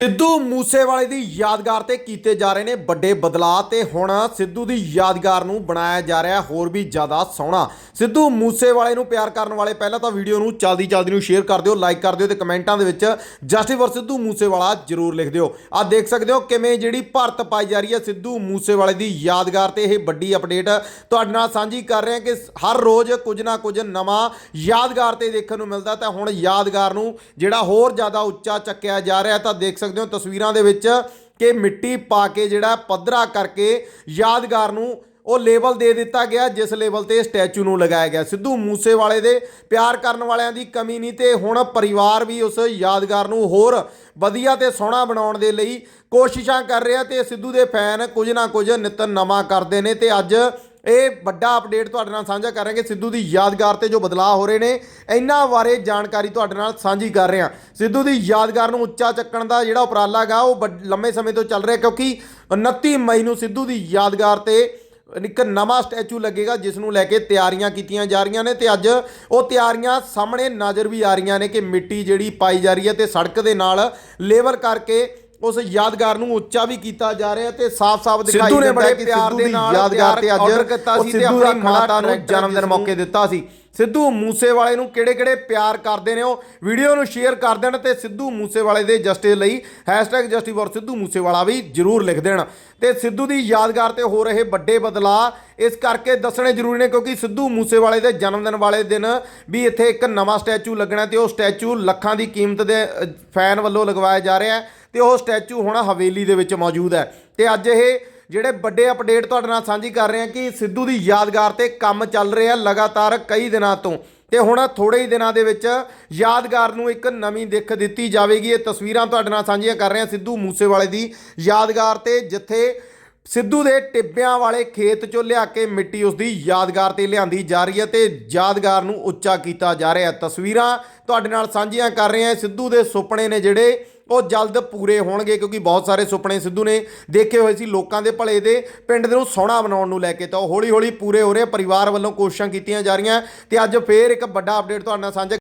ਸਿੱਧੂ ਮੂਸੇਵਾਲੇ ਦੀ ਯਾਦਗਾਰ ਤੇ ਕੀਤੇ ਜਾ ਰਹੇ ਨੇ ਵੱਡੇ ਬਦਲਾਅ ਤੇ ਹੁਣ ਸਿੱਧੂ ਦੀ ਯਾਦਗਾਰ ਨੂੰ ਬਣਾਇਆ ਜਾ ਰਿਹਾ ਹੋਰ ਵੀ ਜ਼ਿਆਦਾ ਸੋਹਣਾ। ਸਿੱਧੂ ਮੂਸੇਵਾਲੇ ਨੂੰ ਪਿਆਰ ਕਰਨ ਵਾਲੇ ਪਹਿਲਾਂ ਤਾਂ ਵੀਡੀਓ ਨੂੰ ਚਲਦੀ ਚਲਦੀ ਨੂੰ ਸ਼ੇਅਰ ਕਰ ਦਿਓ ਲਾਈਕ ਕਰ ਦਿਓ ਤੇ ਕਮੈਂਟਾਂ ਦੇ ਵਿੱਚ ਜਸਟਿਸ ਫॉर ਸਿੱਧੂ ਮੂਸੇਵਾਲਾ ਜਰੂਰ ਲਿਖ ਦਿਓ। ਆ ਦੇਖ ਸਕਦੇ ਹੋ ਕਿਵੇਂ ਜਿਹੜੀ ਭਾਰਤ ਪਾਈ ਜਾ ਰਹੀ ਹੈ ਸਿੱਧੂ ਮੂਸੇਵਾਲੇ ਦੀ ਯਾਦਗਾਰ ਤੇ ਇਹ ਵੱਡੀ ਅਪਡੇਟ ਤੁਹਾਡੇ ਨਾਲ ਸਾਂਝੀ ਕਰ ਰਹੇ ਹਾਂ ਕਿ ਹਰ ਰੋਜ਼ ਕੁਝ ਨਾ ਕੁਝ ਨਵਾਂ ਯਾਦਗਾਰ ਤੇ ਦੇਖਣ ਨੂੰ ਮਿਲਦਾ ਤਾਂ ਹੁਣ ਯਾਦਗਾਰ ਨੂੰ ਜਿਹੜਾ ਹੋਰ ਜ਼ਿਆਦਾ ਉੱਚਾ ਚੱਕਿਆ ਜਾ ਰਿਹਾ ਤਾਂ ਦੇਖ ਸਕਦੇ ਹੋ ਤਸਵੀਰਾਂ ਦੇ ਵਿੱਚ ਕਿ ਮਿੱਟੀ ਪਾ ਕੇ ਜਿਹੜਾ ਪੱਧਰਾ ਕਰਕੇ ਯਾਦਗਾਰ ਨੂੰ ਉਹ ਲੇਬਲ ਦੇ ਦਿੱਤਾ ਗਿਆ, ਜਿਸ ਲੇਬਲ ਤੇ ਸਟੈਚੂ ਨੂੰ ਲਗਾਇਆ ਗਿਆ। ਸਿੱਧੂ ਮੂਸੇਵਾਲੇ ਦੇ ਪਿਆਰ ਕਰਨ ਵਾਲਿਆਂ ਦੀ ਕਮੀ ਨਹੀਂ ਤੇ ਹੁਣ ਪਰਿਵਾਰ ਵੀ ਉਸ ਯਾਦਗਾਰ ਨੂੰ ਹੋਰ ਵਧੀਆ ਤੇ ਸੋਹਣਾ ਬਣਾਉਣ ਦੇ ਲਈ ਕੋਸ਼ਿਸ਼ਾਂ ਕਰ ਰਿਹਾ ਤੇ ਸਿੱਧੂ ਦੇ ਫੈਨ ਕੁਝ ਨਾ ਕੁਝ ਨਿਤ ਨਵਾਂ ਕਰਦੇ ਨੇ ਤੇ ਅੱਜ ਇਹ ਵੱਡਾ ਅਪਡੇਟ ਤੁਹਾਡੇ ਨਾਲ ਸਾਂਝਾ ਕਰਾਂਗੇ ਸਿੱਧੂ ਦੀ ਯਾਦਗਾਰ ਤੇ ਜੋ ਬਦਲਾਅ ਹੋ ਰਹੇ ਨੇ, ਇਹਨਾਂ ਬਾਰੇ ਜਾਣਕਾਰੀ ਤੁਹਾਡੇ ਨਾਲ ਸਾਂਝੀ ਕਰ ਰਹੇ ਹਾਂ। ਸਿੱਧੂ ਦੀ ਯਾਦਗਾਰ ਨੂੰ ਉੱਚਾ ਚੱਕਣ ਦਾ ਜਿਹੜਾ ਉਪਰਾਲਾ ਗਾ, ਉਹ ਵੱਡ- ਲੰਮੇ ਸਮੇਂ ਤੋਂ ਚੱਲ ਰਿਹਾ ਕਿਉਂਕਿ 29 ਮਈ ਨੂੰ ਸਿੱਧੂ ਦੀ ਯਾਦਗਾਰ ਤੇ ਇੱਕ ਨਵਾਂ ਸਟੈਚੂ ਲੱਗੇਗਾ, ਜਿਸ ਨੂੰ ਲੈ ਕੇ ਤਿਆਰੀਆਂ ਕੀਤੀਆਂ ਜਾ ਰਹੀਆਂ ਨੇ ਤੇ ਅੱਜ ਉਹ ਤਿਆਰੀਆਂ ਸਾਹਮਣੇ ਨਜ਼ਰ ਵੀ ਆ ਰਹੀਆਂ ਨੇ ਕਿ ਮਿੱਟੀ ਜਿਹੜੀ ਪਾਈ ਜਾ ਰਹੀ ਹੈ ਤੇ ਸੜਕ ਦੇ ਨਾਲ ਲੇਵਲ ਕਰਕੇ ਉਸ ਯਾਦਗਾਰ ਨੂੰ ਉੱਚਾ ਵੀ ਕੀਤਾ ਜਾ ਰਿਹਾ ਤੇ ਸਾਫ਼-ਸਾਫ਼ ਦਿਖਾਈ ਸਿੱਧੂ ਨੇ ਦਿੰਦਾ ਬੜੇ ਕਿ ਪਿਆਰ ਦੇ ਨਾਲ ਯਾਦਗਾਰ ਤੇ ਅੱਜ ਸਿੱਧੂ ਆਪਣੀ ਦੀ ਮਾਤਾ ਨੂੰ ਜਨਮ ਦਿਨ ਮੌਕੇ ਦਿੱਤਾ ਸੀ। ਸਿੱਧੂ ਮੂਸੇਵਾਲੇ ਨੂੰ ਕਿਹੜੇ-ਕਿਹੜੇ ਪਿਆਰ ਕਰਦੇ ਨੇ ਉਹ ਵੀਡੀਓ ਨੂੰ ਸ਼ੇਅਰ ਕਰ ਦੇਣ ਤੇ ਸਿੱਧੂ ਮੂਸੇਵਾਲੇ ਦੇ ਜਸਟਿਸ ਲਈ ਜਸਟਿਸ ਫॉर ਸਿੱਧੂ ਮੂਸੇਵਾਲਾ ਵੀ ਜਰੂਰ ਲਿਖ ਦੇਣ। ਤੇ ਸਿੱਧੂ ਦੀ ਯਾਦਗਾਰ ਤੇ ਹੋ ਰਹੇ ਵੱਡੇ ਬਦਲਾਅ, ਇਸ ਕਰਕੇ ਦੱਸਣੇ ਜ਼ਰੂਰੀ ਨੇ ਕਿਉਂਕਿ ਸਿੱਧੂ ਮੂਸੇਵਾਲੇ ਦੇ ਜਨਮ ਦਿਨ ਵਾਲੇ ਦਿਨ ਵੀ ਇੱਥੇ ਇੱਕ ਨਵਾਂ ਸਟੈਚੂ ਲੱਗਣਾ ਤੇ ਉਹ ਸਟੈਚੂ ਲੱਖਾਂ ਦੀ ਕੀਮਤ ਦੇ ਫੈਨ ਵੱਲੋਂ ਲਗਵਾਇਆ ਜਾ ਰਿਹਾ ਹੈ ਤੇ ਉਹ ਸਟੈਚੂ ਹੁਣ ਹਵੇਲੀ ਦੇ ਵਿੱਚ ਮੌਜੂਦ ਹੈ। ਤੇ ਅੱਜ ਇਹ ਜਿਹੜੇ ਵੱਡੇ ਅਪਡੇਟ ਤੁਹਾਡੇ ਨਾਲ ਸਾਂਝੀ ਕਰ ਰਹੇ ਹਾਂ ਕਿ ਸਿੱਧੂ ਦੀ ਯਾਦਗਾਰ ਤੇ ਕੰਮ ਚੱਲ ਰਿਹਾ ਲਗਾਤਾਰ ਕਈ ਦਿਨਾਂ ਤੋਂ। ਤੇ ਹੁਣ ਥੋੜੇ ਹੀ ਦਿਨਾਂ ਦੇ ਵਿੱਚ ਯਾਦਗਾਰ ਨੂੰ ਇੱਕ ਨਵੀਂ ਦਿੱਖ ਦਿੱਤੀ ਜਾਵੇਗੀ। ਇਹ ਤਸਵੀਰਾਂ ਤੁਹਾਡੇ ਨਾਲ ਸਾਂਝੀਆਂ ਕਰ ਰਹੇ ਹਾਂ ਸਿੱਧੂ ਮੂਸੇਵਾਲੇ ਦੀ ਯਾਦਗਾਰ ਤੇ, ਜਿੱਥੇ ਸਿੱਧੂ ਦੇ ਟਿੱਬਿਆਂ ਵਾਲੇ ਖੇਤ ਚੋਂ ਲਿਆ ਕੇ ਮਿੱਟੀ ਉਸ ਦੀ ਯਾਦਗਾਰ ਤੇ ਲਿਆਂਦੀ ਜਾ ਰਹੀ ਹੈ ਤੇ ਯਾਦਗਾਰ ਨੂੰ ਉੱਚਾ ਕੀਤਾ ਜਾ ਰਿਹਾ ਤਸਵੀਰਾਂ ਤੁਹਾਡੇ ਨਾਲ ਸਾਂਝੀਆਂ ਕਰ ਰਹੇ ਹਾਂ। ਸਿੱਧੂ ਦੇ ਸੁਪਨੇ ਨੇ ਜਿਹੜੇ ਉਹ ਜਲਦ ਪੂਰੇ ਹੋਣਗੇ ਕਿਉਂਕਿ ਬਹੁਤ ਸਾਰੇ ਸੁਪਨੇ ਸਿੱਧੂ ਨੇ ਦੇਖੇ ਹੋਏ ਸੀ ਲੋਕਾਂ ਦੇ ਭਲੇ ਦੇ ਪਿੰਡ ਦੇ ਨੂੰ ਸੋਹਣਾ ਬਣਾਉਣ ਨੂੰ ਲੈ ਕੇ। ਤਾਂ ਉਹ ਹੌਲੀ ਹੌਲੀ ਪੂਰੇ ਹੋ ਰਹੇ ਪਰਿਵਾਰ ਵੱਲੋਂ ਕੋਸ਼ਿਸ਼ਾਂ ਕੀਤੀਆਂ ਜਾ ਰਹੀਆਂ। ਤੇ ਅੱਜ ਫੇਰ ਇੱਕ ਵੱਡਾ ਅਪਡੇਟ ਤੁਹਾਡੇ ਨਾਲ ਸਾਂਝਾ